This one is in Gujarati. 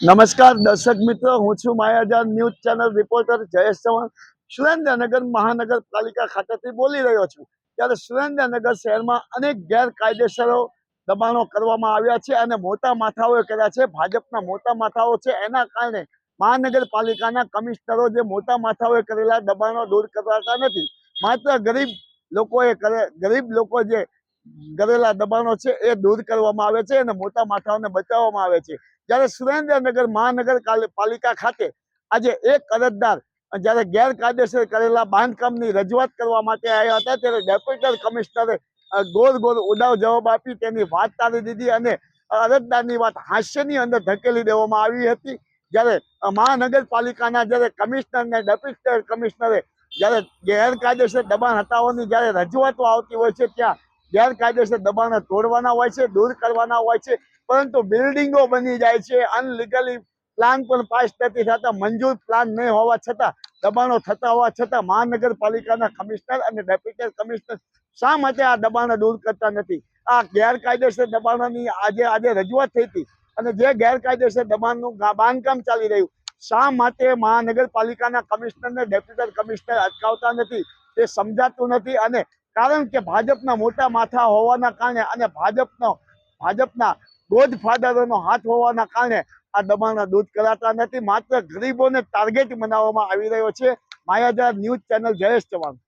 નમસ્કાર દર્શક મિત્રો, હું છું Mayajar news channel reporter Jayesh Chauhan. Surendranagar મહાનગરપાલિકા ખાતેથી બોલી રહ્યો છું ત્યારે સુરેન્દ્રનગર શહેરમાં અનેક ગેરકાયદેસરો દબાણો કરવામાં આવ્યા છે અને મોટા માથાઓએ કર્યા છે. ભાજપના મોટા માથાઓ છે, એના કારણે મહાનગરપાલિકાના કમિશનરો જે મોટા માથાઓએ કરેલા દબાણો દૂર કરવાતા નથી. માત્ર ગરીબ લોકોએ કરે, ગરીબ લોકો જે કરેલા દબાણો છે એ દૂર કરવામાં આવે છે અને મોટા માથાઓને બચાવવામાં આવે છે. જ્યારે સુરેન્દ્રનગર મહાનગર પાલિકા ખાતે આજે એક અરજદાર જ્યારે ગેરકાયદેસર કરેલા બાંધકામની રજૂઆત કરવા માટે આવ્યા હતા, ત્યારે ડેપ્યુટી કમિશનરે ગોર ગોળ ઉડાવ જવાબ આપી, તેની વાત તારી દીધી અને અરજદારની વાત હાસ્યની અંદર ધકેલી દેવામાં આવી હતી. જ્યારે મહાનગરપાલિકાના જ્યારે કમિશનર ને ડેપ્યુટી કમિશનરે જ્યારે ગેરકાયદેસર દબાણ હટાવવાની જ્યારે રજૂઆતો આવતી હોય છે, ત્યાં ગેરકાયદેસર દબાણો તોડવાના હોય છે, દૂર કરવાના હોય છે, પરંતુ બિલ્ડિંગો બની જાય છે, અનલીગલી પ્લાન પણ પાસ નથી થતા, મંજૂર પ્લાન નહીં હોવા છતાં, દબાણો થતા હોવા છતાં મહાનગરપાલિકાના કમિશનર અને ડેપ્યુટી કમિશનર શા માટે આ દબાણો દૂર કરતા નથી? આ ગેરકાયદેસર દબાણોની આજે આજે રજૂઆત થઈ હતી અને જે ગેરકાયદેસર દબાણનું બાંધકામ ચાલી રહ્યું, શા માટે મહાનગરપાલિકાના કમિશનર ને ડેપ્યુટી કમિશનર અટકાવતા નથી? તે સમજાતું નથી અને કારણ કે ભાજપના મોટા માથા હોવાના કારણે અને ભાજપનો ભાજપના ગોડફાધરોનો હાથ હોવાના કારણે આ દબાણના દૂધ કરાતા નથી. માત્ર ગરીબોને ટાર્ગેટ બનાવવામાં આવી રહ્યો છે. Mayajar news channel Jayesh Chauhan.